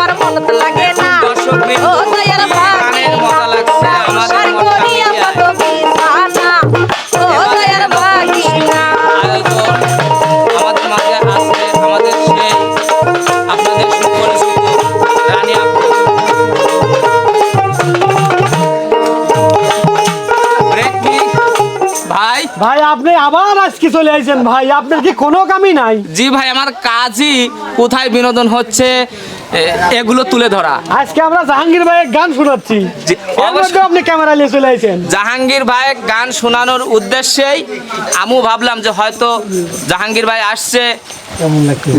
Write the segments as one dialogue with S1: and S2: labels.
S1: আমার মন লাগে না। ও করিয়া
S2: মিলিয়ে
S1: কত ও দয়ার ভাগিনা
S2: আয়োজন আমাদের মাঝে আছে আমাদের সেই আপনাদের সুপরিচিত রানী আপু ব্রেক কি? ভাই।
S3: ভাই আপনি আবার আজকে চলে আইছেন ভাই। আপনার কি কোনো কামই নাই?
S2: জি ভাই আমার কাজই কোথায় বিনোদন হচ্ছে? এগুলো তুলে ধরা।
S3: আজকে আমরা জাহাঙ্গীর ভাইয়ের গান শোনাচ্ছি। আপনি ক্যামেরা নিয়ে চলে আইছেন।
S2: জাহাঙ্গীর ভাই গান শোনানোর উদ্দেশ্যেই আমু ভাবলাম যে হয়তো জাহাঙ্গীর ভাই আসছে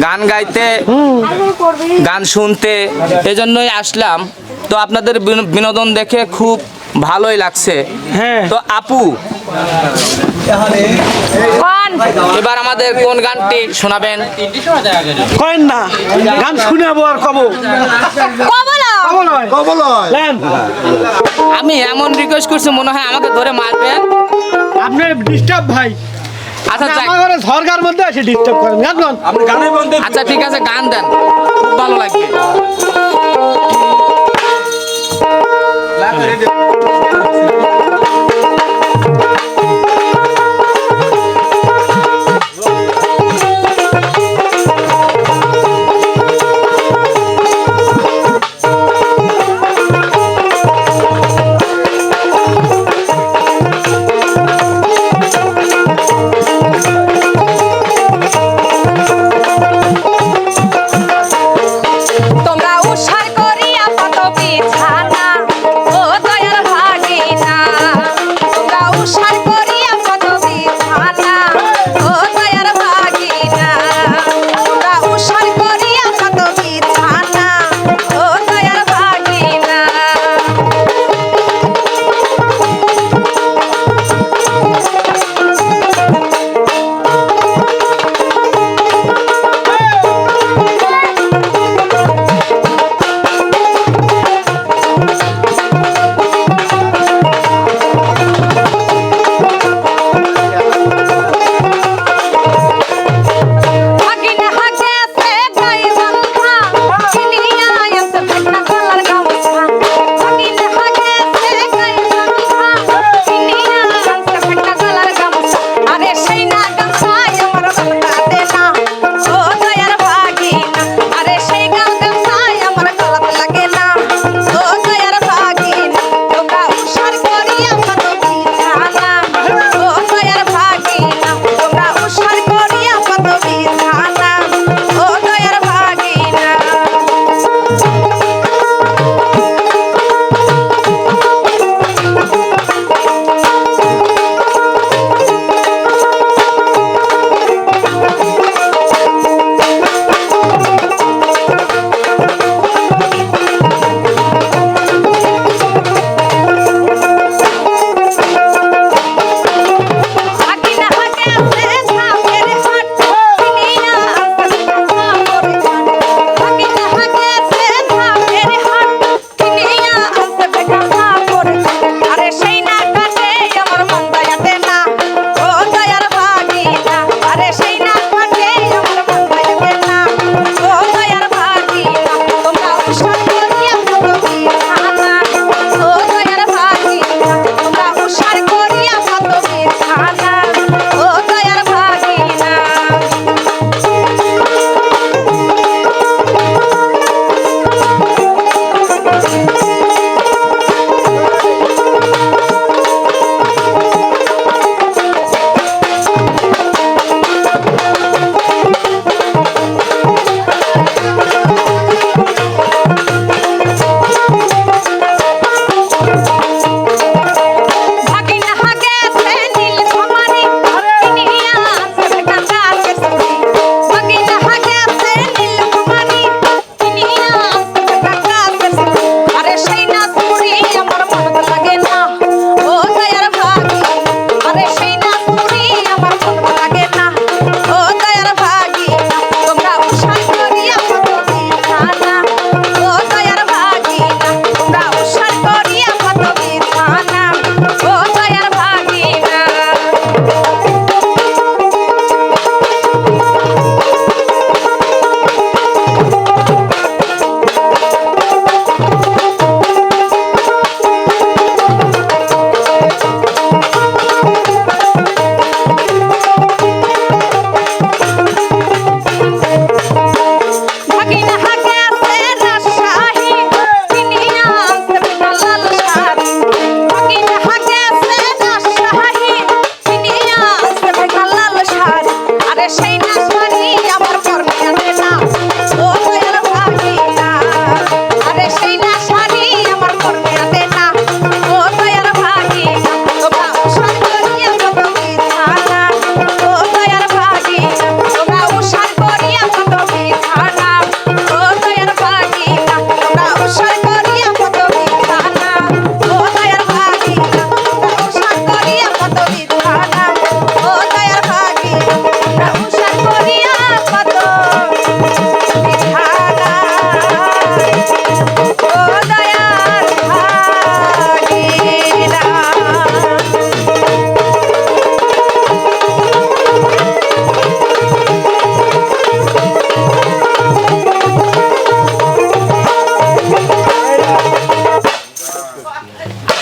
S2: গান গাইতে গান শুনতে এজন্যই আসলাম। তো আপনাদের বিনো- বিনোদন দেখে খুব ভালোই লাগছে।
S3: হ্যাঁ।
S2: তো আপু এবার আমাদের কোন গানটি শোনাবেন?
S3: কয়েন না গান শুনাবো আর কব।
S2: আমি এমন রিকোয়েস্ট করছি মনে হয় আমাকে ধরে মারবেন।
S3: আপনি ডিস্টার্ব ভাই।
S2: আচ্ছা
S3: মধ্যে এসে ডিস্টার্ব করেন গান গান
S2: আচ্ছা ঠিক আছে গান দেন। খুব ভালো লাগবে।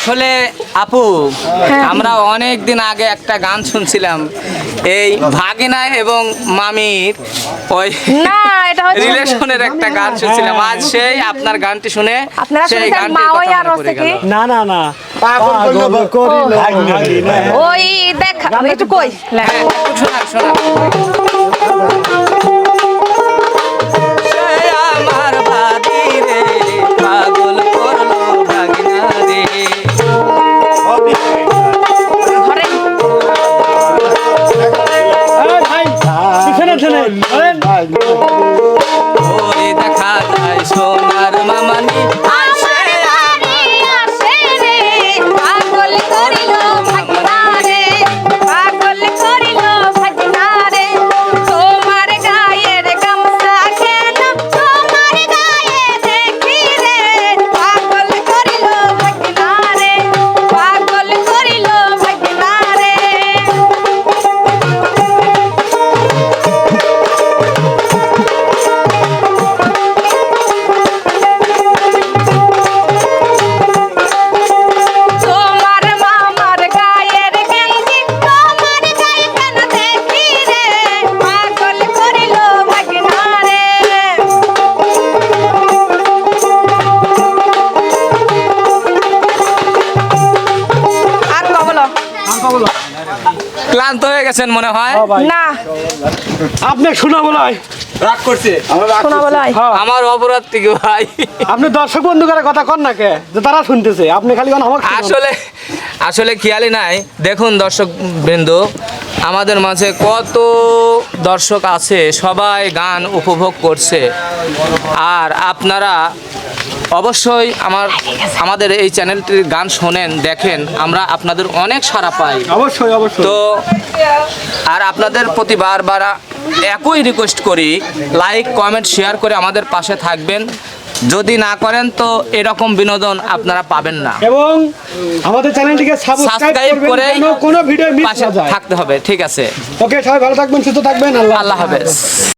S1: আসলে আপু আমরা অনেক দিন আগে একটা গান শুনছিলাম। এই ভাগিনা এবং মামির ওই
S2: না এটা হচ্ছে
S1: রিলেশনের একটা গান শুনছিলাম। আজ সেই আপনার গানটি শুনে
S2: আপনারা
S1: সেই
S2: শুনেছেন
S1: গানটির
S2: মা ওই আর হচ্ছে কি?
S3: না না না।
S2: ওই দেখা একটু কই লেখ।
S1: হ্যাঁ, ক্লান্ত হয়ে গেছেন মনে হয়?
S3: হ্যাঁ
S2: না।
S3: আপনি শোনা বলাই
S2: শোনা বলো
S1: আমার অপরাধ থেকে ভাই?
S3: আপনি দর্শক বন্ধুকারের কথা কন না কে? যে তারা শুনতেছে। আপনি খালি কোন আমাকে
S1: আসলে আসলে খেয়ালই নাই। দেখুন দর্শক বৃন্দ আমাদের মাঝে কত দর্শক আছে সবাই গান উপভোগ করছে। আর আপনারা অবশ্যই আমার আমাদের এই চ্যানেলটির গান শোনেন দেখেন আমরা আপনাদের অনেক সাড়া পাই।
S3: অবশ্যই অবশ্যই।
S1: তো আর আপনাদের প্রতি বারবার একই রিকোয়েস্ট করি লাইক কমেন্ট শেয়ার করে আমাদের পাশে থাকবেন। যদি না করেন তো এরকম বিনোদন আপনারা পাবেন না।
S3: এবং আমাদের চ্যানেলটিকে সাবস্ক্রাইব
S1: করে
S3: কোনো ভিডিও মিস
S1: পাশে
S3: না যায়।
S1: থাকতে হবে ঠিক আছে।
S3: ওকে সবাই ভালো থাকবেন সুস্থ থাকবেন আল্লাহ
S1: আল্লাহ হাফেজ।